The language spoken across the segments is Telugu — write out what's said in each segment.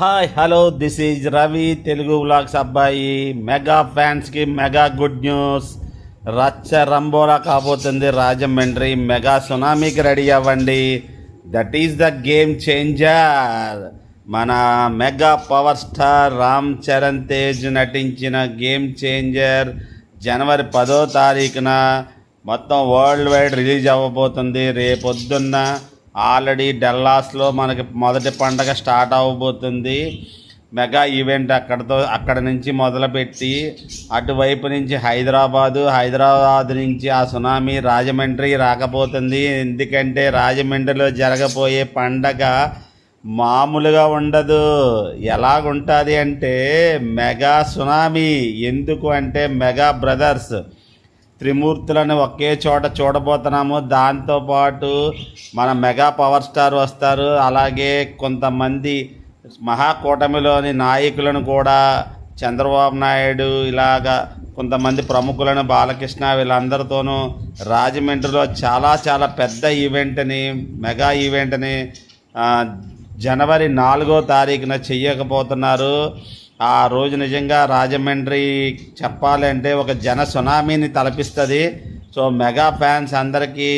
Hi hello this is Ravi Telugu vlogs అబ్బాయి మెగా ఫ్యాన్స్కి మెగా గుడ్ న్యూస్ రచ్చ రంబోరా కాబోతుంది రాజమండ్రి మెగా సునామీకి రెడీ అవ్వండి. That is the game changer మన mega power star Ram Charan Tej నటించిన గేమ్ చేంజర్ జనవరి పదో తారీఖున మొత్తం వరల్డ్ వైడ్ రిలీజ్ అవ్వబోతుంది. రేపొద్దున్న ఆల్రెడీ డల్లాస్లో మనకి మొదటి పండగ స్టార్ట్ అవ్వబోతుంది మెగా ఈవెంట్ అక్కడతో అక్కడ నుంచి మొదలుపెట్టి అటువైపు నుంచి హైదరాబాదు హైదరాబాద్ నుంచి ఆ సునామీ రాజమండ్రి రాకపోతుంది. ఎందుకంటే రాజమండ్రిలో జరగబోయే పండగ మామూలుగా ఉండదు. ఎలాగుంటుంది అంటే మెగా సునామీ. ఎందుకు అంటే మెగా బ్రదర్స్. త్రిమూర్తులను ఒకే చోట చూడబోతున్నాము. దాంతోపాటు మన మెగా పవర్ స్టార్ వస్తారు. అలాగే కొంతమంది మహాకూటమిలోని నాయకులను కూడా చంద్రబాబు నాయుడు ఇలాగా కొంతమంది ప్రముఖులను బాలకృష్ణ వీళ్ళందరితోనూ రాజమండ్రిలో చాలా చాలా పెద్ద ఈవెంట్ని మెగా ఈవెంట్ని జనవరి నాలుగో తారీఖున చెయ్యకపోతున్నారు ఆ రోజు నిజంగా రాజమండ్రి చెప్పాలంటే ఒక జన సునామీని తలపిస్తుంది. సో మెగా ఫ్యాన్స్ అందరికీ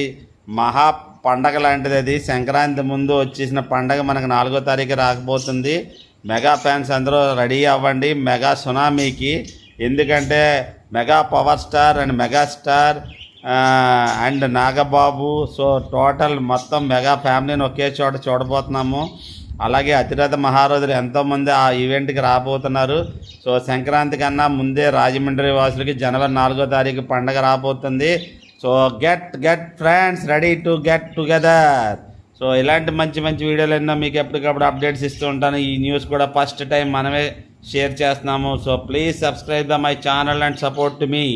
మహా పండగ లాంటిది అది. సంక్రాంతి ముందు వచ్చేసిన పండగ మనకు నాలుగో తారీఖు రాకపోతుంది. మెగా ఫ్యాన్స్ అందరూ రెడీ అవ్వండి మెగా సునామీకి. ఎందుకంటే mega power star and mega star and Nagababu. So total మొత్తం మెగా ఫ్యామిలీని ఒకే చోట చూడబోతున్నాము. అలాగే అతిరథ మహారాజులు ఎంతోమంది ఆ ఈవెంట్కి రాబోతున్నారు. సో సంక్రాంతి కన్నా ముందే రాజమండ్రి వాసులకి జనవరి నాలుగో తారీఖు పండగ రాబోతుంది. So get get friends ready to get together so ఇలాంటి మంచి మంచి వీడియోలు ఎన్నో మీకు ఎప్పటికప్పుడు అప్డేట్స్ ఇస్తూ ఉంటాను. ఈ న్యూస్ కూడా ఫస్ట్ టైం మనమే షేర్ చేస్తున్నాము. So please subscribe the my channel and support me